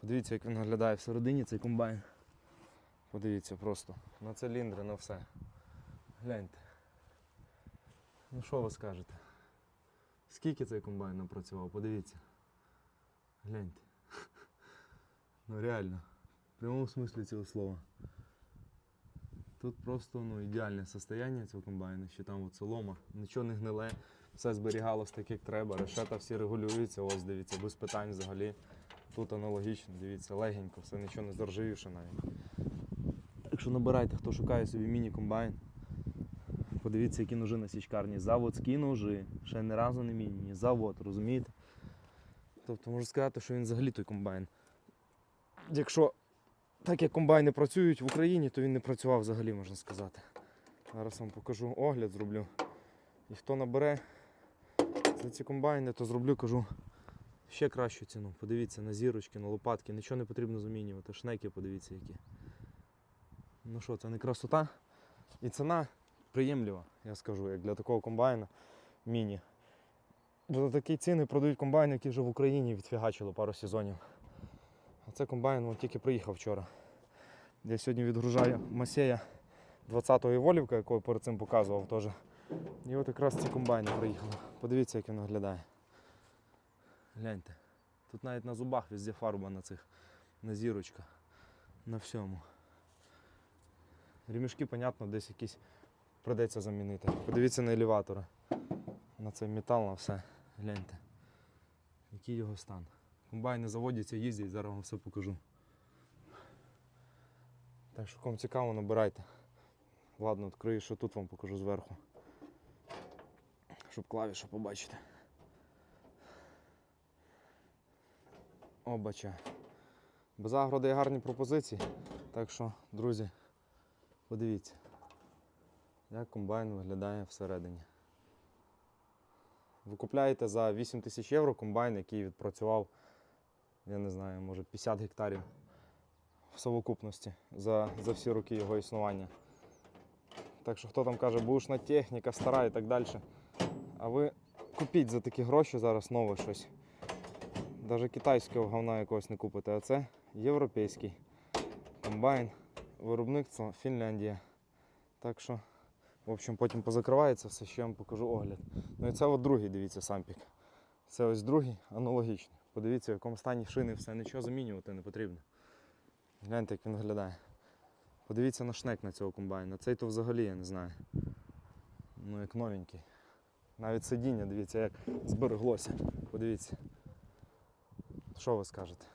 Подивіться, як він виглядає всередині цей комбайн. Подивіться просто. На циліндри, на все. Гляньте. Ну що ви скажете? Скільки цей комбайн напрацював? Подивіться. Гляньте. Ну реально. В прямому смислі цього слова. Тут просто ну, ідеальне состояння цього комбайну, ще там от солома, нічого не гниле, все зберігалось так, як треба. Решета всі регулюються, ось дивіться, без питань взагалі. Тут аналогічно, дивіться, легенько, все нічого не заржавівше навіть. Якщо набирайте, хто шукає собі міні-комбайн, подивіться, які ножи на січкарні. Заводські ножи, ще ні разу не міні, завод, розумієте? Тобто можу сказати, що він взагалі той комбайн. Якщо так як комбайни працюють в Україні, то він не працював взагалі, можна сказати. Зараз вам покажу огляд, зроблю. І хто набере за ці комбайни, то зроблю, кажу, ще кращу ціну. Подивіться на зірочки, на лопатки, нічого не потрібно замінювати. Шнеки, подивіться які. Ну що, це не красота. І ціна приємлива, я скажу, як для такого комбайна міні. Бо за такі ціни продають комбайни, які вже в Україні відфігачили пару сезонів. А це комбайн он тільки приїхав вчора. Я сьогодні відгружаю Масея 20-ї волівка, яку я перед цим показував теж. І от якраз ці комбайни приїхали. Подивіться, як він виглядає. Гляньте. Тут навіть на зубах везде фарба на цих, на зірочках, на всьому. Ремішки, понятно, десь якісь придеться замінити. Подивіться на елеватори. На цей метал, на все. Гляньте. Який його стан. Комбайни заводяться, їздять, зараз вам все покажу. Так що кому цікаво, набирайте. Ладно, відкрию, що тут вам покажу зверху. Щоб клавішу побачити. Обача. Без агро дає гарні пропозиції. Так що, друзі, подивіться, як комбайн виглядає всередині. Ви купляєте за 8 тисяч євро комбайн, який відпрацював, я не знаю, може 50 гектарів в совокупності за, за всі роки його існування. Так що хто там каже, бушна техніка, стара і так далі. А ви купіть за такі гроші зараз нове щось. Навіть китайського говна якогось не купите, а це європейський комбайн, виробництво Фінляндія. Так що, в общем, потім позакривається все, ще я вам покажу огляд. Ну і це от другий, дивіться, сампік. Це ось другий аналогічний. Подивіться, в якому стані шини все, нічого замінювати не потрібно. Гляньте, як він виглядає. Подивіться на шнек на цього комбайна. Цей то взагалі я не знаю. Ну як новенький. Навіть сидіння, дивіться, як збереглося. Подивіться. Що ви скажете?